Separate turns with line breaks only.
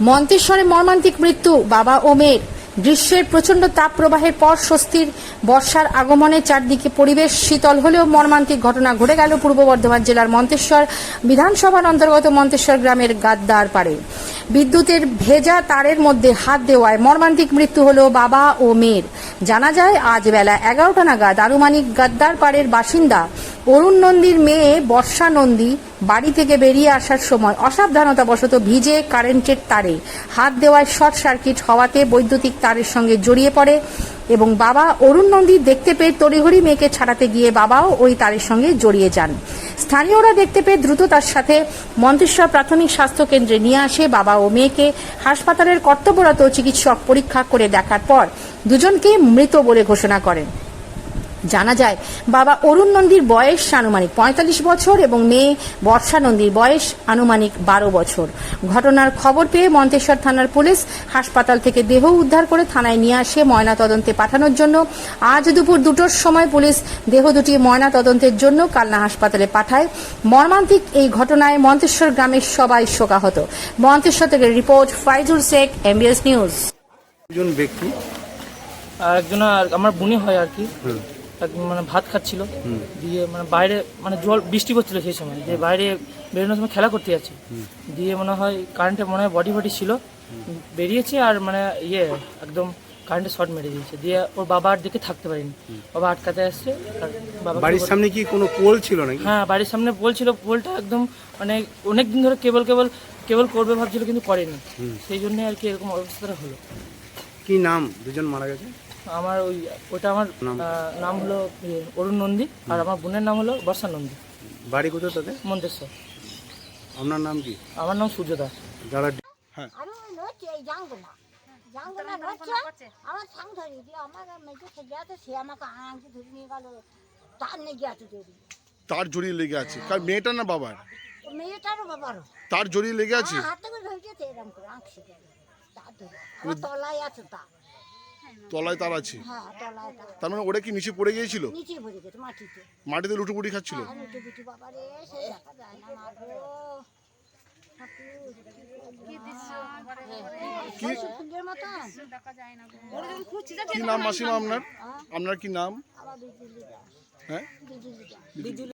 মন্তেশ্বরে মর্মান্তিক মৃত্যু, বাবা ও মেয়ের। গ্রীষ্মের প্রচণ্ড তাপ প্রবাহের পর স্বস্তির বর্ষার আগমনে চারদিকে পরিবেশ শীতল হলেও মর্মান্তিক ঘটনা ঘটে গেল পূর্ব বর্ধমান জেলার মন্তেশ্বর বিধানসভার অন্তর্গত মন্তেশ্বর গ্রামের গাদ্দার পাড়ে। বিদ্যুতের ভেজা তারের মধ্যে হাত দেওয়ায় মর্মান্তিক মৃত্যু হলো বাবা ও মেয়ের। জানা যায়, আজ বেলা এগারোটা নাগাদ আনুমানিক গাদ্দার পাড়ের বাসিন্দা অরুণ নন্দীর মেয়ে বর্ষা নন্দী বাড়ি থেকে বেরিয়ে আসার সময় অসাবধানতাবশত ভিজে কারেন্টের তারে। হাত দেওয়ায় শর্ট সার্কিট হওয়াতে বৈদ্যুতিক তারের সঙ্গে জড়িয়ে পড়ে এবং বাবা অরুণ নন্দী দেখতে পেয়ে তড়িঘড়ি মেয়েকে ছাড়াতে গিয়ে বাবাও ওই তারের সঙ্গে জড়িয়ে যান। স্থানীয়রা দেখতে পেয়ে দ্রুত তার সাথে মন্তেশ্বর প্রাথমিক স্বাস্থ্য কেন্দ্রে নিয়ে আসে বাবা ও মেয়েকে। হাসপাতালের কর্তব্যরত চিকিৎসক পরীক্ষা করে দেখার পর দুজনকে মৃত বলে ঘোষণা করেন। জানা যায় বাবা অরুণ নন্দীর বয়স আনুমানিক পঁয়তাল্লিশ বছর এবং মেয়ে বর্ষা নন্দীর বয়স আনুমানিক বারো বছর। ঘটনার খবর পেয়ে মন্তেশ্বর থানার পুলিশ হাসপাতাল থেকে দেহ উদ্ধার করে থানায় নিয়ে আসে ময়না তদন্তে পাঠানোর জন্য। আজ দুপুর দুটোর সময় পুলিশ দেহ দুটি ময়না তদন্তের জন্য কালনা হাসপাতালে পাঠায়। মর্মান্তিক এই ঘটনায় মন্তেশ্বর গ্রামের সবাই শোকাহত। মন্তেশ্বর থেকে report Faizul Sheikh MBS news.
একজন ব্যক্তি?
আর একজন আমার বুনি হয় আর কি। মানে ভাত খাচ্ছিল। দিয়ে মানে বাইরে মানে জল বৃষ্টি পড়ছিল সেই সময়। দিয়ে বাইরে বেরোনোর সময় খেলা করতে যাচ্ছে। দিয়ে মনে হয় কারেন্টে মনে হয় বডি ফডি ছিল। বেরিয়েছে আর মানে ইয়ে একদম কারেন্টে শর্ট মেরে দিয়েছে। দিয়ে ওর বাবা আর দিকে থাকতে পারেনি। বাবা আটকাতে আসছে আর
বাড়ির সামনে কি কোনো পোল ছিল নাকি?
হ্যাঁ বাড়ির সামনে পোল ছিল। পোলটা একদম মানে অনেক দিন ধরে কেবল কেবল কেবল করবে ভাবছিল কিন্তু করেনি। সেই জন্য আর কি এরকম অবস্থাটা হলো।
কি নাম? দুজন মারা গেছে?
আমার ওই ওটা আমার
নাম?
হলো ইয়ে, অরুণ নন্দী আর আমার বোনের নাম হলো বর্ষা নন্দী।
বাড়ি কোথায় তাদের?
মন্তেশ্বর।
আপনার নাম কি?
আমার নাম সূর্য দাস।
যারা হ্যাঁ।
আমার ধরে দিয়ে আমার আছে সে আমাকে আংটি ধরে নিয়ে গেল। তার নিয়ে গিয়েছে ধরি
তার জড়িয়ে লেগে আছে। কার মেয়েটা না বাবার?
ও মেয়েটারও বাবারও
তার জড়িয়ে লেগে আছে?
আমার হাতে করে ধরেছে এরকম করে আঁকছে তার ধরে। তলায় আছে তা।
তলায় তার আছে?
হ্যাঁ তলায়
তার। মানে ওরা কি নিচে পড়ে গিয়েছিল?
নিচে ভরে গেছে মাটিতে।
মাটিতে লুটোপুটি খাচ্ছিল?
আর উঠে বাবা রে সে দেখা যায় না মা গো।
কি?
ফুলের মতন।
কি নাম মাসিমা আপনার? আপনার কি নাম?
আবার বিজুলি দাস।
হ্যাঁ?
বিজুলি দাস।